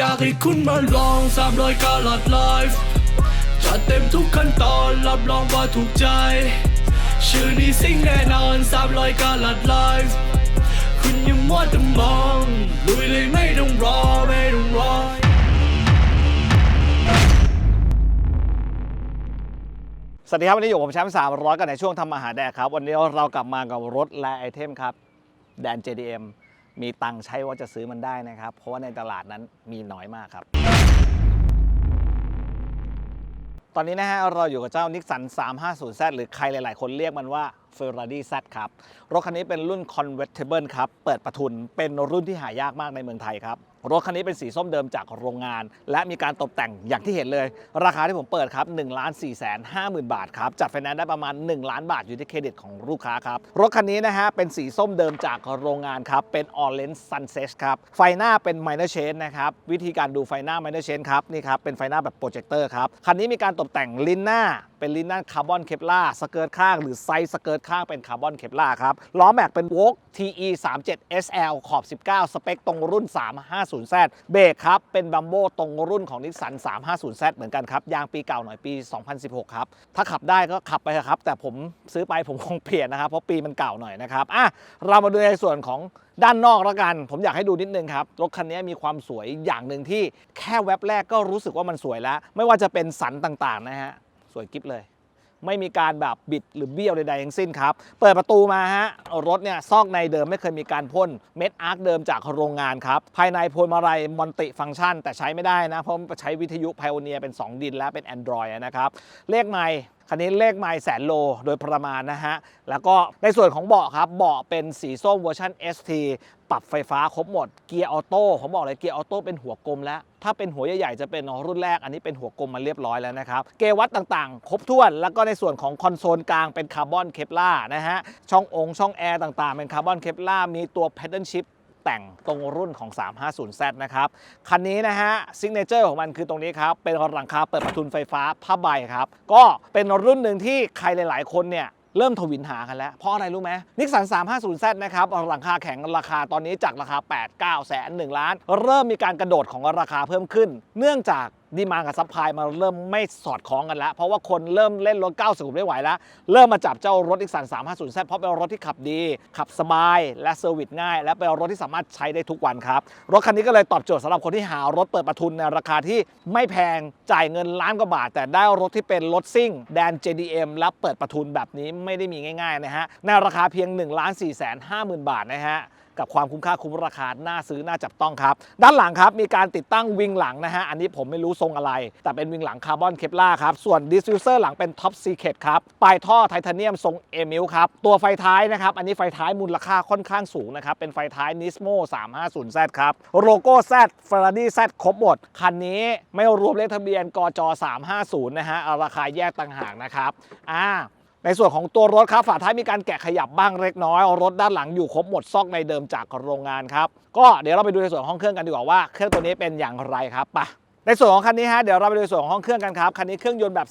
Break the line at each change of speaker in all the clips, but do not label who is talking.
อยากให้คุณมาลองสามรอยกาลัดไลฟ์จัดเต็มทุกขั้นตอนรับรองว่าถูกใจ ชื่อนี้สิ่งแน่นอนสามรอยกาลัดไลฟ์คุณยังมัวแต่มองลุยเลยไม่ต้องรอไม่ต้องรอ
สวัสดีครับ วันนี้อยู่กับผมแชมป์สามร้อยกันในช่วงทำอาหารแดกครับ วันนี้เรากลับมากับรถและไอเทมครับ แดน JDM มีตังค์ใช้ว่าจะซื้อมันได้นะครับ เพราะว่าในตลาดนั้นมีน้อยมากครับ ตอนนี้นะฮะเราอยู่กับเจ้านิกสัน 350Z หรือใครหลาย ๆ คนเรียกมันว่า Ferrari Z ครับ รถคันนี้เป็นรุ่น Convertible ครับ เปิดประทุนเป็นรุ่นที่หายากมากในเมืองไทยครับ รถคันนี้เป็นสีส้มเดิมจากโรงงาน และมีการตกแต่งอย่างที่เห็นเลย ราคาที่ผมเปิดครับ1 4 5 0 0 0 0 บาทครับ จัดไฟแนนซ์ได้ประมาณ 1 ล้านบาทอยู่ที่เครดิตของลูกค้าครับ รถคันนี้นะฮะเป็นสีส้มเดิมจากโรงงานครับ เป็น Orange Sunset ครับ ไฟหน้าเป็น Minor Change นะครับ วิธีการดูไฟหน้า Minor Change ครับ นี่ครับ เป็นไฟหน้าแบบโปรเจคเตอร์ครับ คันนี้มีการตกแต่งลิ้นหน้า เป็นลิ้นหน้าคาร์บอนเคปลาสเกิร์ตข้างหรือไซส์สเกิร์ตข้างเป็นคาร์บอนเคปลาครับ ล้อแม็กเป็นโวก TE 37 SL ขอบ 19 สเปคตรงรุ่น 350Z เบรกครับเป็นบัมโบตรงรุ่นของนิสสัน 350Z เหมือนกันครับ ยางปีเก่าหน่อยปี 2016 ครับ ถ้าขับได้ก็ขับไปครับ แต่ผมซื้อไปผมคงเปลี่ยนนะครับ เพราะปีมันเก่าหน่อยนะครับอะเรามาดูในส่วนของด้านนอกแล้วกัน ผมอยากให้ดูนิดนึงครับ รถคันนี้มีความสวยอย่างหนึ่งที่แค่แว็บแรกก็รู้สึกว่ามันสวยแล้ว ไม่ว่าจะเป็นสันต่างๆนะฮะสวยกิ๊บเลย ไม่มีการแบบบิดหรือเบี้ยวใดๆทั้งสิ้นครับ เปิดประตูมาฮะ รถเนี่ยซอกในเดิมไม่เคยมีการพ่นเม็ดอาร์คเดิมจากโรงงานครับ ภายในพวงมาลัยมอนติฟังก์ชัน แต่ใช้ไม่ได้นะ เพราะใช้วิทยุไพโอเนียเป็น 2 ดินและเป็น Android นะครับ เลขไมล์ คันนี้เลขไมล์แสนโลโดยประมาณนะฮะ แล้วก็ในส่วนของเบาะครับเบาะเป็นสีส้มเวอร์ชัน ST ปรับไฟฟ้าครบหมดเกียร์ออโต้ผมบอกเลยเกียร์ออโต้เป็นหัวกลมแล้ว ถ้าเป็นหัวใหญ่ๆจะเป็นรุ่นแรกอันนี้เป็นหัวกลมมาเรียบร้อยแล้วนะครับ เกวัดต่างๆ ครบถ้วน แล้วก็ในส่วนของคอนโซลกลางเป็นคาร์บอนเคปล่านะฮะช่ององค์ช่องแอร์ต่างๆ เป็นคาร์บอนเคปล่ามีตัว pedal shift แต่งตรงรุ่นของ 350Z นะครับ คันนี้นะฮะซิกเนเจอร์ของมันคือตรงนี้ครับ เป็นหลังคาเปิดประทุนไฟฟ้าผ้าใบครับ ก็เป็นรุ่นหนึ่งที่ใครหลาย ๆ คนเนี่ยเริ่มทวินหากันแล้ว เพราะอะไรรู้ไหมนิสสัน 350Z นะครับหลังคาแข็งราคาตอนนี้จากราคา 8 9 แสน1ล้าน เริ่มมีการกระโดดของราคาเพิ่มขึ้น เนื่องจาก ดีมากับซัพพลายมาเริ่มไม่สอดคล้องกันแล้ว เพราะว่าคนเริ่มเล่นรถ90ไม่ไหวแล้ว เริ่มมาจับเจ้ารถนิสสัน 350Z เพราะเป็นรถที่ขับดี ขับสบาย และเซอร์วิสง่าย และเป็นรถที่สามารถใช้ได้ทุกวันครับ รถคันนี้ก็เลยตอบโจทย์สำหรับคนที่หารถเปิดประทุนในราคาที่ไม่แพงจ่ายเงินล้านกว่าบาท แต่ได้รถที่เป็นรถซิ่งแดน JDM และเปิดประทุนแบบนี้ไม่ได้มีง่ายๆนะฮะในราคาเพียง1 4 5 0 0 0 0 บาทนะฮะ กับความคุ้มค่าคุ้มราคาน่าซื้อน่าจับต้องครับ ด้านหลังครับมีการติดตั้งวิงหลังนะฮะอันนี้ผมไม่รู้ทรงอะไร แต่เป็นวิงหลังคาร์บอนเคปลาครับส่วนดิส f ิวเซอร์หลังเป็นท็อปซีเค t ครับปลายท่อไทเทเนียมทรงเอมิลครับตัวไฟท้ายนะครับอันนี้ไฟท้ายมูลค่าค่อนข้างสูงนะครับเป็นไฟท้าย Nismo 350Z ครับโลโก้ Z Ferrari Z ครบหมดคันนี้ไม่รวมเลขทะเบียนกจ350นะฮะเอาราคาแยกต่างหากนะครับอ่า ในส่วนของตัวรถครับฝาท้ายมีการแกะขยับบ้างเล็กน้อยรถด้านหลังอยู่ครบหมดซอกในเดิมจากโรงงานครับก็เดี๋ยวเราไปดูในส่วนของห้องเครื่องกันดีกว่าว่าเครื่องตัวนี้เป็นอย่างไรครับไปะในส่วนของคันนี้ฮะเดี๋ยวเราไปดูในส่วนของห้องเครื่องกันครับคันนี้เครื่องยนต์แบบ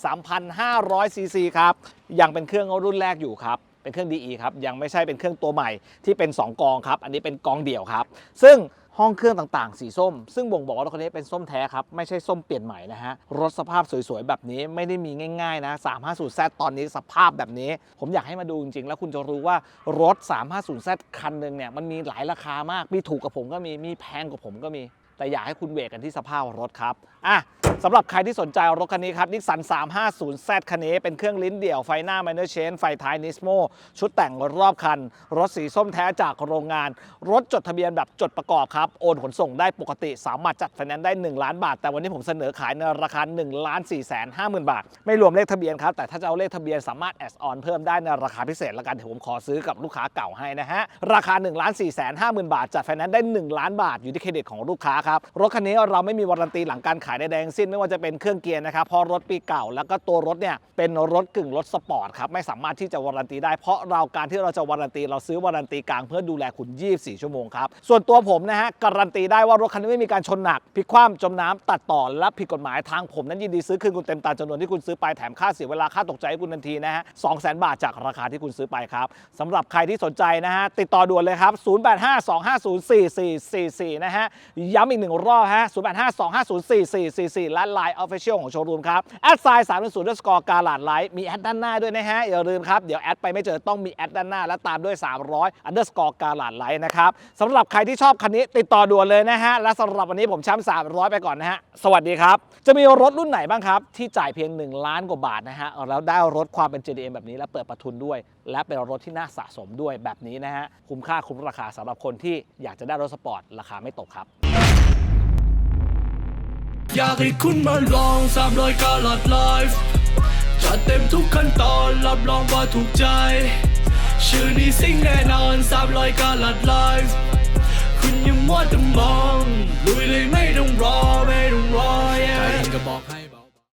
3,500 ซีซีครับยังเป็นเครื่องรุ่นแรกอยู่ครับเป็นเครื่อง DE ครับยังไม่ใช่เป็นเครื่องตัวใหม่ที่เป็น 2 กองครับอันนี้เป็นกองเดี่ยวครับ ซึ่ง ห้องเครื่องต่างๆ สีส้ม ซึ่งบ่งบอกว่ารถคันนี้เป็นส้มแท้ครับ ไม่ใช่ส้มเปลี่ยนใหม่นะฮะ รถสภาพสวยๆ แบบนี้ไม่ได้มีง่ายๆนะ 350Z ตอนนี้สภาพแบบนี้ ผมอยากให้มาดูจริงๆ แล้วคุณจะรู้ว่ารถ 350Z คันหนึ่งเนี่ยมันมีหลายราคามาก มีถูกกับผมก็มี มีแพงกว่าผมก็มี แต่อยากให้คุณเวกกันที่สภาพรถครับอะสำหรับใครที่สนใจรถคันนี้ครับนิสสัน 350Z คันนี้เป็นเครื่องลิ้นเดี่ยวไฟหน้า Minor Change ไฟท้าย Nismo ชุดแต่งรอบคัน รถสีส้มแท้จากโรงงาน รถจดทะเบียนแบบจดประกอบครับ โอนขนส่งได้ปกติ สามารถจัดไฟแนนซ์ได้ 1 ล้านบาท แต่วันนี้ผมเสนอขายในราคา1ล้าน4แสน5หมื่นบาท ไม่รวมเลขทะเบียนครับ แต่ถ้าจะเอาเลขทะเบียนสามารถแอดออนเพิ่มได้ในราคาพิเศษละกันเดี๋ยวผมขอซื้อกับลูกค้าเก่าให้นะฮะราคา1ล้าน4แสน5หมื่นบาทจัดไฟแนนซ์ได้ 1 ล้านบาทอยู่ที่เครดิตของลูกค้าครับรถคันนี้เราไม่มีวารันตีหลังการขายใดๆทั้งสิ้นไม่ว่าจะเป็นเครื่องเกียร์นะครับเพราะรถปีเก่าแล้วก็ตัวรถเนี่ยเป็นรถกึ่งรถสปอร์ตครับไม่สามารถที่จะวารันตีได้เพราะเราการที่เราจะวารันตีเราซื้อวารันตีกลางเพื่อดูแลคุณ 24 ชั่วโมงครับส่วนตัวผมนะฮะการันตีได้ว่ารถคันนี้ไม่มีการชนหนักพลิกคว่ำจมน้ำตัดต่อและผิดกฎหมายทางผมนั้นยินดีซื้อคืนคุณเต็มตามจำนวนที่คุณซื้อไปแถมค่าเสียเวลาค่าตกใจให้คุณทันทีนะฮะ200,000บาทจากราคาที่คุณซื้อไปครับสำหรับใครที่สนใจนะฮะติดต่อด่วนเลยครับ 0852504444 นะฮะย้ำอีกอีกหนึ่งรอบฮะ0 8 5 2 5 0 4 4 4 4และ Line Official ของโชว์รูมครับแอดไซน์3 0 0 score กาลาดไลท์มีแอดด้านหน้าด้วยนะฮะอย่าลืมครับเดี๋ยวแอดไปไม่เจอต้องมีแอดด้านหน้าและตามด้วย 300 underscore กาลาดไลท์นะครับสำหรับใครที่ชอบคันนี้ติดต่อด่วนเลยนะฮะและสำหรับวันนี้ผมช้ำ300 ไปก่อนนะฮะสวัสดีครับจะมีรถรุ่นไหนบ้างครับที่จ่ายเพียง 1 ล้านกว่าบาทนะฮะแล้วได้รถความเป็น JDM แบบนี้และเปิดประทุนด้วย และเป็นรถที่น่าสะสมด้วยแบบนี้นะฮะคุ้มค่าคุ้มราคาสำหรับคนที่อยากจะได้รถสปอร์ตราคาไม่ตกครับ
อยากให้คุณมาลองสามรอยกาลัดไลฟ์จัดเต็มทุกขั้นตอนรับรองว่าถูกใจ ชื่อนี้สิ่งแน่นอนสามรอยกาลัดไลฟ์คุณยังมัวแต่มองลุยเลยไม่ต้องรอไม่ต้องรอ yeah ใครก็บอกให้